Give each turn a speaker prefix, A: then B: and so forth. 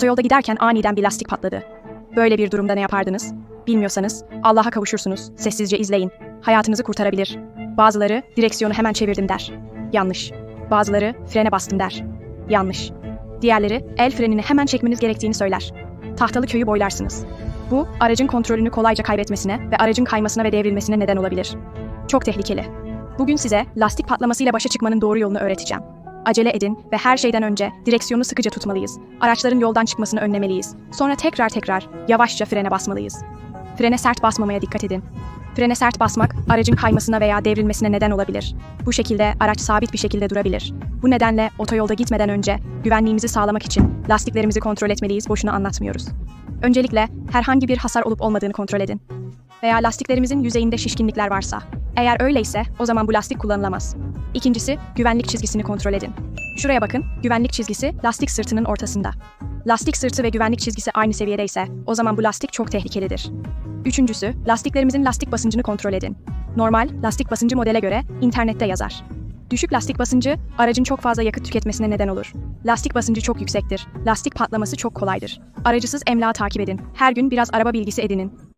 A: Otoyolda giderken aniden bir lastik patladı. Böyle bir durumda ne yapardınız? Bilmiyorsanız Allah'a kavuşursunuz. Sessizce izleyin. Hayatınızı kurtarabilir. Bazıları direksiyonu hemen çevirdim der. Yanlış. Bazıları frene bastım der. Yanlış. Diğerleri el frenini hemen çekmeniz gerektiğini söyler. Tahtalı köyü boylarsınız. Bu aracın kontrolünü kolayca kaybetmesine ve aracın kaymasına ve devrilmesine neden olabilir. Çok tehlikeli. Bugün size lastik patlamasıyla başa çıkmanın doğru yolunu öğreteceğim. Acele edin ve her şeyden önce direksiyonu sıkıca tutmalıyız. Araçların yoldan çıkmasını önlemeliyiz. Sonra tekrar tekrar yavaşça frene basmalıyız. Frene sert basmamaya dikkat edin. Frene sert basmak aracın kaymasına veya devrilmesine neden olabilir. Bu şekilde araç sabit bir şekilde durabilir. Bu nedenle otoyolda gitmeden önce güvenliğimizi sağlamak için lastiklerimizi kontrol etmeliyiz, boşuna anlatmıyoruz. Öncelikle herhangi bir hasar olup olmadığını kontrol edin. Veya lastiklerimizin yüzeyinde şişkinlikler varsa. Eğer öyleyse o zaman bu lastik kullanılamaz. İkincisi, güvenlik çizgisini kontrol edin. Şuraya bakın, güvenlik çizgisi lastik sırtının ortasında. Lastik sırtı ve güvenlik çizgisi aynı seviyedeyse o zaman bu lastik çok tehlikelidir. Üçüncüsü, lastiklerimizin lastik basıncını kontrol edin. Normal, lastik basıncı modele göre internette yazar. Düşük lastik basıncı aracın çok fazla yakıt tüketmesine neden olur. Lastik basıncı çok yüksektir. Lastik patlaması çok kolaydır. Aracısız emlağı takip edin. Her gün biraz araba bilgisi edinin.